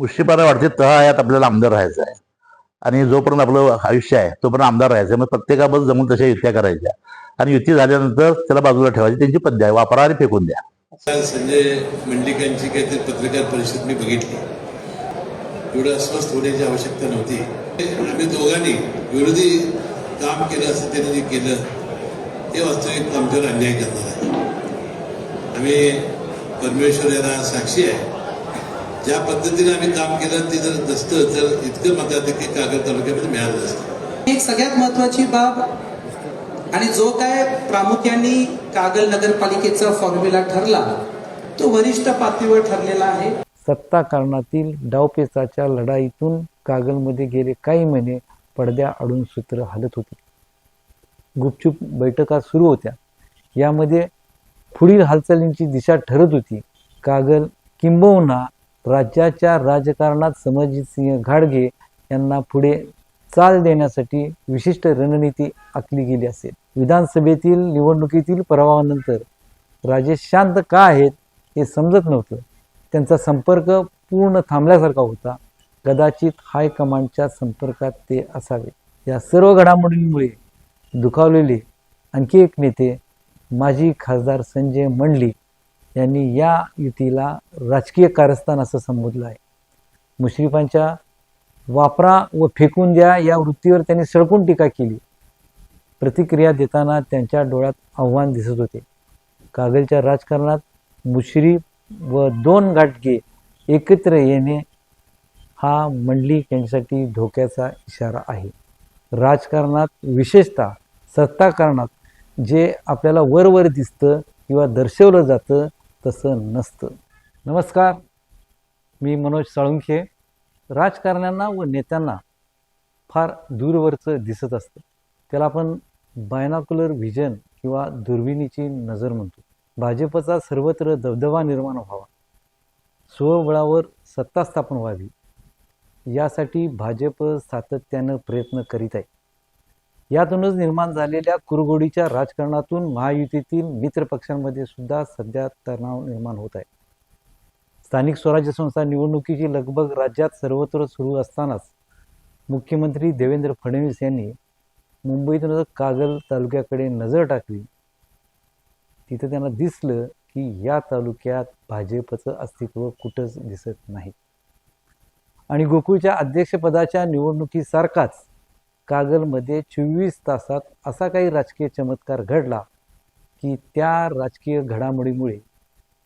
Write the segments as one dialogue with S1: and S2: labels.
S1: मुश्रीपारा वाढते तळायात आपल्याला आमदार राहायचं आहे. आणि जोपर्यंत आपलं आयुष्य आहे तोपर्यंत आमदार राहायचं आहे. मग प्रत्येकाबद्दल जमून तशा युत्या करायच्या. आणि युती झाल्यानंतर त्याला बाजूला ठेवायची. त्यांची पद्धत आहे. वापरा आणि फेकून द्या.
S2: काल संजय मंडलिकांची काहीतरी पत्रकार परिषद मी बघितली. एवढं अस्वस्थ होण्याची आवश्यकता नव्हती. आम्ही दोघांनी विरोधी काम केलं असं त्यांनी जे केलं ते वास्तविक आमच्यावर अन्याय करणार आहे. आम्ही परमेश्वर यांना साक्षी आहे. ज्या पद्धतीने आम्ही काम केलं ते जर नसतं तर इतकं मताधिक्य कागद तालुक्यामध्ये मिळालं असतं
S3: एक सगळ्यात महत्वाची बाब आणि जो काय प्रामुख्याने कागल नगरपालिकेचा फॉर्म्युला ठरला तो वरिष्ठ पातळीवर ठरलेला आहे.
S4: सत्ता कारणातील डावपेचाच्या लढाईतून कागलमध्ये गेले काही महिने पडद्या आडून सूत्र हलत होती. गुपचूप बैठका सुरू होत्या. यामध्ये पुढील हालचालींची दिशा ठरत होती. कागल किंबहुना राज्याच्या राजकारणात समजितसिंह घाडगे यांना पुढे चाल देण्यासाठी विशिष्ट रणनीती आखली गेली असेल. विधानसभेतील निवडणुकीतील पराभवानंतर राजेश शांत का आहेत हे समजत नव्हतं. त्यांचा संपर्क पूर्ण थांबल्यासारखा होता. कदाचित हायकमांडच्या संपर्कात ते असावे. या सर्व घडामोडींमुळे दुखावलेले आणखी एक नेते माजी खासदार संजय मंडलिक यांनी या युतीला राजकीय कारस्थान असं संबोधलं आहे. मुश्रीफांच्या वापरा व फेकून द्या या वृत्तीवर त्यांनी सळकून टीका केली. प्रतिक्रिया देताना त्यांच्या डोळ्यात आव्हान दिसत होते. कागलच्या राजकारणात मुश्रीफ व दोन गाठगे एकत्र येणे हा मंडलिक यांच्यासाठी धोक्याचा इशारा आहे. राजकारणात विशेषतः सत्ताकारणात जे आपल्याला वरवर दिसतं किंवा दर्शवलं जातं तसं नसतं. नमस्कार मी मनोज साळुंखे. राजकारण्यांना व नेत्यांना फार दूरवरचं दिसत असतं. त्याला आपण बायनाकुलर व्हिजन किंवा दुर्बिणीची नजर म्हणतो. भाजपचा सर्वत्र दबदबा निर्माण व्हावा. स्वबळावर सत्ता स्थापन व्हावी. यासाठी भाजप सातत्यानं प्रयत्न करीत आहे. यातूनच निर्माण झालेल्या कुरघोडीच्या राजकारणातून महायुतीतील मित्र पक्षांमध्ये सुद्धा सध्या तणाव निर्माण होत आहे. स्थानिक स्वराज्य संस्था निवडणुकीची लगबग राज्यात सर्वत्र सुरू असतानाच मुख्यमंत्री देवेंद्र फडणवीस यांनी मुंबईतून कागल तालुक्याकडे नजर टाकली तिथं त्यांना दिसलं की या तालुक्यात भाजपचं अस्तित्व कुठंच दिसत नाही. आणि गोकुळच्या अध्यक्षपदाच्या निवडणुकीसारखाच कागलमध्ये चोवीस तासात असा काही राजकीय चमत्कार घडला की त्या राजकीय घडामोडीमुळे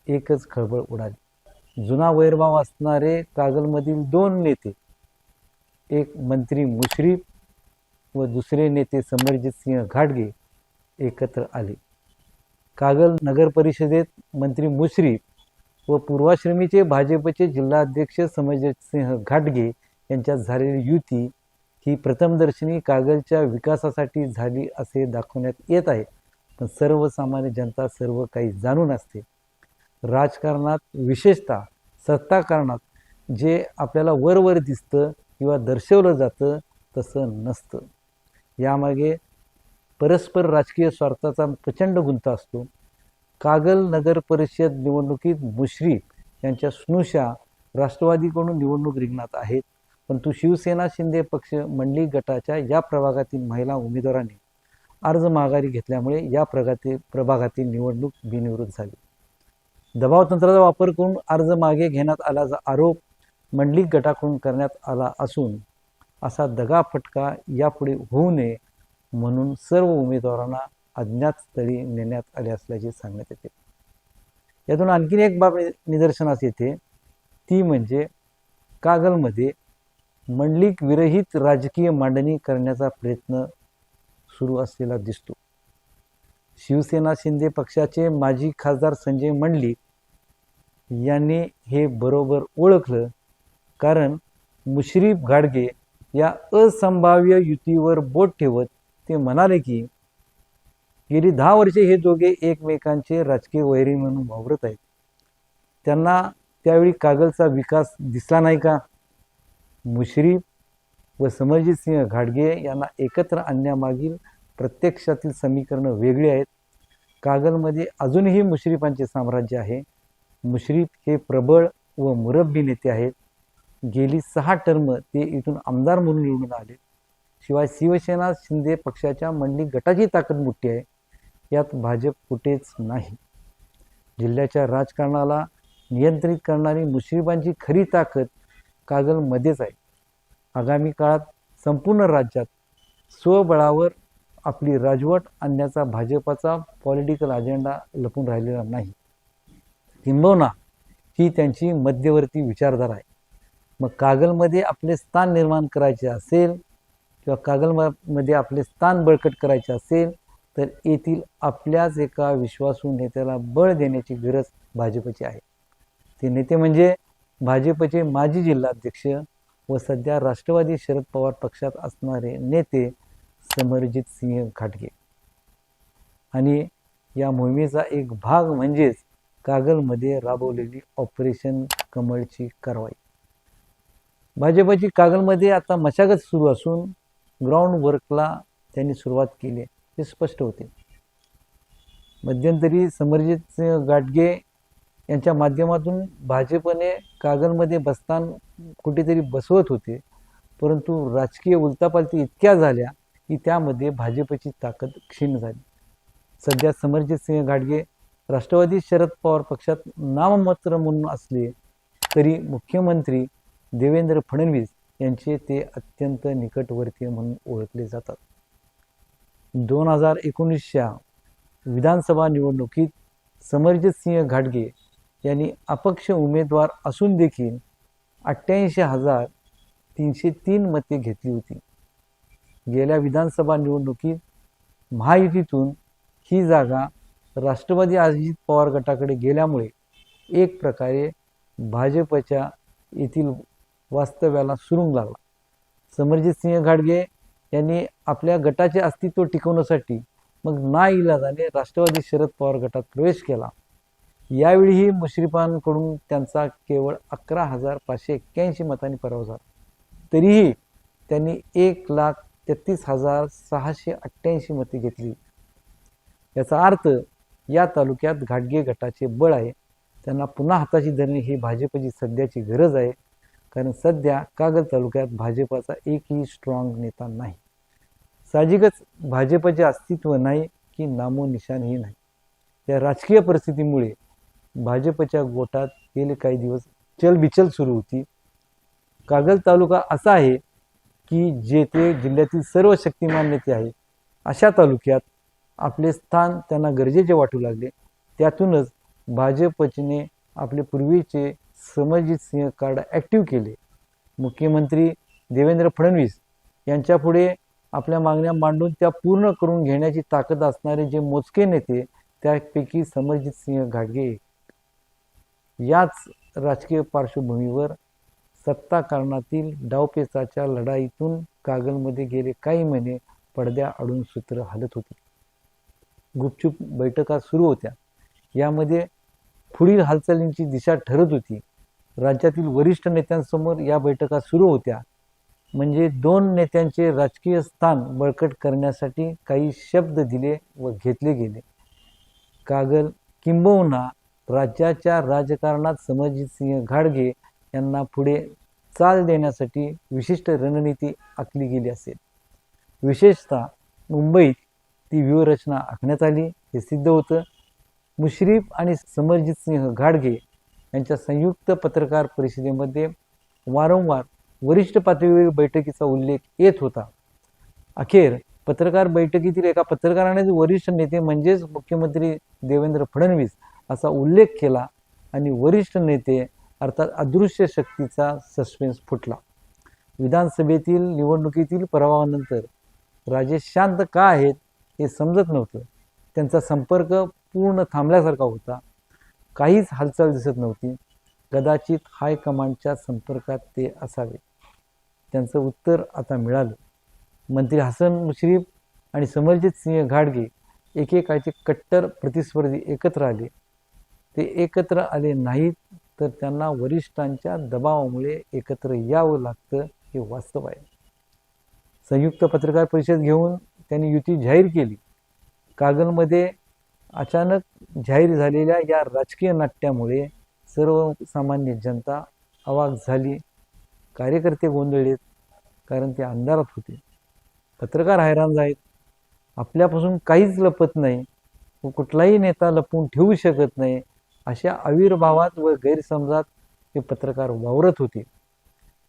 S4: एकच खळबळ उडाली. जुना वैरभाव असणारे कागलमधील दोन नेते एक मंत्री मुश्रीफ व दुसरे नेते समरजित सिंह घाटगे एकत्र आले. कागल नगर परिषदेत मंत्री मुश्रीफ व पूर्वाश्रमीचे भाजपचे जिल्हाध्यक्ष समरजित सिंह घाटगे यांच्यात झालेली युती ही प्रथमदर्शनी कागलच्या विकासासाठी झाली असे दाखवण्यात येत आहे. पण सर्वसामान्य जनता सर्व काही जाणून असते. राजकारणात विशेषतः सत्ताकारणात जे आपल्याला वरवर दिसतं किंवा दर्शवलं जातं तसं नसतं. यामागे परस्पर राजकीय स्वार्थाचा प्रचंड गुंता असतो. कागल नगर परिषद निवडणुकीत मुश्रीफ यांच्या स्नुषा राष्ट्रवादीकडून निवडणूक रिंगणात आहेत. परंतु शिवसेना शिंदे पक्ष मंडली गटाच्या या प्रभागातील महिला उमेदवारांनी अर्ज माघारी घेतल्यामुळे या प्रभागातील प्रभागातील निवडणूक बिनविरोध झाली. दबाव तंत्राचा वापर करून अर्ज मागे घेण्यात आल्याचा आरोप मंडली गटाकडून करण्यात आला असून असा दगाफटका यापुढे होऊ नये म्हणून सर्व उमेदवारांना अज्ञात स्थळी नेण्यात आले असल्याचे सांगण्यात येते. यातून आणखीन एक बाब निदर्शनास येते. ती म्हणजे कागलमध्ये मंडलिक विरहित राजकीय मांडणी करण्याचा प्रयत्न सुरू असलेला दिसतो. शिवसेना शिंदे पक्षाचे माजी खासदार संजय मंडलिक यांनी हे बरोबर ओळखलं कारण मुश्रीफ घाडगे या असंभाव्य युतीवर बोट ठेवत ते म्हणाले की गेली दहा वर्षे हे दोघे एकमेकांचे राजकीय वैरी म्हणून वावरत आहेत. त्यांना त्यावेळी कागलचा विकास दिसला नाही का? मुश्रीफ व समरजित सिंह घाडगे यांना एकत्र आणण्यामागील प्रत्यक्षातील समीकरणं वेगळी आहेत. कागलमध्ये अजूनही मुश्रीफांचे साम्राज्य आहे. मुश्रीफ हे प्रबळ व मुरब्बी नेते आहेत. गेली सहा टर्म ते इथून आमदार म्हणून निवडून आले. शिवाय शिवसेना शिंदे पक्षाच्या मंडली गटाची ताकद मोठी आहे. यात भाजप कुठेच नाही. जिल्ह्याच्या राजकारणाला नियंत्रित करणारी मुश्रीफांची खरी ताकद कागलमध्येच आहे. आगामी काळात संपूर्ण राज्यात स्वबळावर आपली राजवट आणण्याचा भाजपाचा पॉलिटिकल अजेंडा लपून राहिलेला नाही. किंबहुना ही त्यांची मध्यवर्ती विचारधारा आहे. मग कागलमध्ये आपले स्थान निर्माण करायचे असेल किंवा कागलमध्ये आपले स्थान बळकट करायचे असेल तर येथील आपल्याच एका विश्वासू नेत्याला बळ देण्याची गरज भाजपची आहे. ते नेते म्हणजे भाजपचे माजी जिल्हाध्यक्ष व सध्या राष्ट्रवादी शरद पवार पक्षात असणारे नेते समरजित सिंह घाटगे आणि या मोहिमेचा एक भाग म्हणजेच कागलमध्ये राबवलेली ऑपरेशन कमळची कारवाई. भाजपची कागलमध्ये आता मशागत सुरू असून ग्राउंड वर्कला त्यांनी सुरुवात केली हे स्पष्ट होते. मध्यंतरी समरजित सिंह गाडगे यांच्या माध्यमातून भाजपने कागलमध्ये बसतान कुठेतरी बसवत होते. परंतु राजकीय उलतापालती इतक्या झाल्या की त्यामध्ये भाजपची ताकद क्षीण झाली. सध्या समरजित सिंह घाटगे राष्ट्रवादी शरद पवार पक्षात नाममात्र म्हणून असले तरी मुख्यमंत्री देवेंद्र फडणवीस यांचे ते अत्यंत निकटवर्तीय म्हणून ओळखले जातात. दोन हजार एकोणीसच्या विधानसभा निवडणुकीत समरजित सिंह घाटगे यांनी अपक्ष उमेदवार असून देखील अठ्ठ्याऐंशी हजार तीनशे तीन मते घेतली होती. गेल्या विधानसभा निवडणुकीत महायुतीतून ही जागा राष्ट्रवादी अजित पवार गटाकडे गेल्यामुळे एक प्रकारे भाजपच्या येथील वास्तव्याला सुरुंग लागला. समरजित सिंह घाडगे यांनी आपल्या गटाचे अस्तित्व टिकवण्यासाठी मग ना इलाजाने राष्ट्रवादी शरद पवार गटात प्रवेश केला. यावेळीही मुश्रीफांकडून त्यांचा केवळ अकरा हजार पाचशे एक्क्याऐंशी मतांनी पराभव झाला. तरीही त्यांनी एक लाख तेहतीस हजार सहाशे अठ्ठ्याऐंशी मते घेतली. याचा अर्थ या तालुक्यात घाटगे गटाचे बळ आहे. त्यांना पुन्हा हाताशी धरणे ही भाजपची सध्याची गरज आहे. कारण सध्या कागद तालुक्यात भाजपाचा एकही स्ट्रॉंग नेता नाही. साहजिकच भाजपचे अस्तित्व नाही की नामोनिशाणही नाही. या राजकीय परिस्थितीमुळे भाजपच्या गोटात गेले काही दिवस. चलबिचल सुरू होती. कागल तालुका असा आहे की जेथे जिल्ह्यातील सर्व शक्तिमान नेते आहे अशा तालुक्यात आपले स्थान त्यांना गरजेचे वाटू लागले. त्यातूनच भाजपने आपले पूर्वीचे समरजित सिंह कार्ड ॲक्टिव्ह केले. मुख्यमंत्री देवेंद्र फडणवीस यांच्यापुढे आपल्या मागण्या मांडून त्या पूर्ण करून घेण्याची ताकद असणारे जे मोजके नेते त्यापैकी समरजित सिंह घाटगे एक. याच राजकीय पार्श्वभूमीवर सत्ताकारणातील डावपेचाच्या लढाईतून कागलमध्ये गेले काही महिने पडद्या आडून सूत्र हलत होती. गुपचूप बैठका सुरू होत्या. यामध्ये पुढील हालचालींची दिशा ठरत होती. राज्यातील वरिष्ठ नेत्यांसमोर या बैठका सुरू होत्या. म्हणजे दोन नेत्यांचे राजकीय स्थान बळकट करण्यासाठी काही शब्द दिले व घेतले गेले. कागल किंबहुना राज्याच्या राजकारणात समजितसिंह घाडगे यांना पुढे चाल देण्यासाठी विशिष्ट रणनीती आखली गेली असेल. विशेषतः मुंबईत ती व्यूहरचना आखण्यात आली हे सिद्ध होतं. मुश्रीफ आणि समरजित सिंह घाडगे यांच्या संयुक्त पत्रकार परिषदेमध्ये वारंवार वरिष्ठ पातळीवरील बैठकीचा उल्लेख येत होता. अखेर पत्रकार बैठकीतील एका पत्रकाराने वरिष्ठ नेते म्हणजेच मुख्यमंत्री देवेंद्र फडणवीस असा उल्लेख केला आणि वरिष्ठ नेते अर्थात अदृश्य शक्तीचा सस्पेन्स फुटला. विधानसभेतील निवडणुकीतील पराभवानंतर राजेश शांत का आहेत हे समजत नव्हतं. त्यांचा संपर्क पूर्ण थांबल्यासारखा होता. काहीच हालचाल दिसत नव्हती. कदाचित हायकमांडच्या संपर्कात ते असावे. त्यांचं उत्तर आता मिळालं. मंत्री हसन मुश्रीफ आणि समरजित सिंह घाडगे एकेकाचे कट्टर प्रतिस्पर्धी एकत्र आले. ते एकत्र आले नाहीत तर त्यांना वरिष्ठांच्या दबावामुळे एकत्र यावं लागतं हे वास्तव आहे. संयुक्त पत्रकार परिषद घेऊन त्यांनी युती जाहीर केली. कागलमध्ये अचानक जाहीर झालेल्या या राजकीय नाट्यामुळे सर्वसामान्य जनता अवाक झाली. कार्यकर्ते गोंधळलेत कारण ते अंधारात होते. पत्रकार हैराण झालेत आपल्यापासून काहीच लपत नाही. व कुठलाही नेता लपवून ठेवू शकत नाही. अशा आविर्भावात व गैरसमजात ते पत्रकार वावरत होते.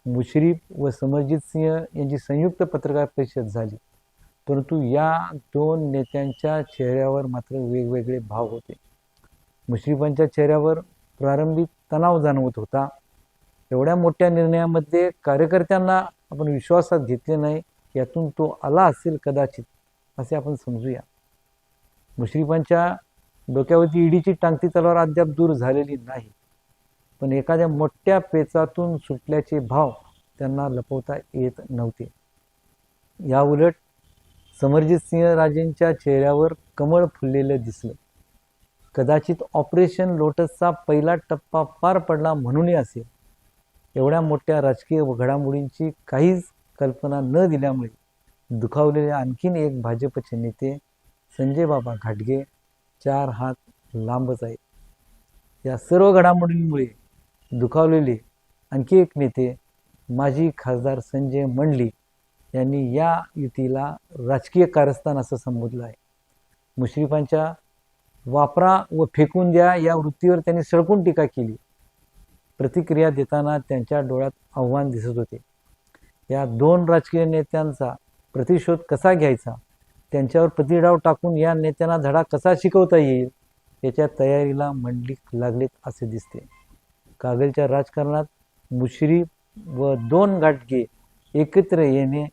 S4: मुश्रीफ व समरजित सिंह यांची संयुक्त पत्रकार परिषद झाली. परंतु या दोन नेत्यांच्या चेहऱ्यावर मात्र वेगवेगळे भाव होते. मुश्रीफांच्या चेहऱ्यावर प्रारंभी तणाव जाणवत होता. एवढ्या मोठ्या निर्णयामध्ये कार्यकर्त्यांना आपण विश्वासात घेतले नाही यातून तो आला असेल कदाचित असे आपण समजूया. मुश्रीफांच्या डोक्यावरती ईडीची टांगती तलवार अद्याप दूर झालेली नाही. पण एखाद्या मोठ्या पेचातून सुटल्याचे भाव त्यांना लपवता येत नव्हते. या उलट समरजित सिंह राजेंच्या चेहऱ्यावर कमळ फुललेलं दिसलं. कदाचित ऑपरेशन लोटसचा पहिला टप्पा पार पडला म्हणूनही असेल. एवढ्या मोठ्या राजकीय घडामोडींची काहीच कल्पना न दिल्यामुळे दुखावलेले आणखीन एक भाजपचे नेते संजय बाबा घाटगे चार हात लांबच आहेत या सर्व घडामोडींमुळे दुखावलेले आणखी एक नेते माजी खासदार संजय मंडली यांनी या युतीला राजकीय कारस्थान असं संबोधलं आहे. मुश्रीफांच्या वापरा व फेकून द्या या वृत्तीवर त्यांनी सळकून टीका केली. प्रतिक्रिया देताना त्यांच्या डोळ्यात आव्हान दिसत होते. या दोन राजकीय नेत्यांचा प्रतिशोध कसा घ्यायचा? त्यांच्यावर प्रतिडाव टाकून या नेत्यांना धडा कसा शिकवता येईल याच्या तयारीला मंडलिक लागलेत असे दिसते. कागलच्या राजकारणात मुश्री व दोन घाटके एकत्र येणे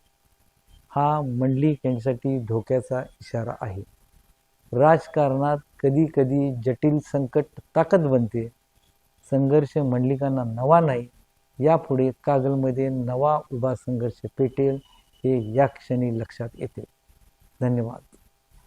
S4: हा मंडलिक यांच्यासाठी धोक्याचा इशारा आहे. राजकारणात कधी कधी जटिल संकट ताकद बनते. संघर्ष मंडलिकांना नवा नाही. यापुढे कागलमध्ये नवा उभा संघर्ष पेटेल हे या क्षणी लक्षात येते. धन्यवाद.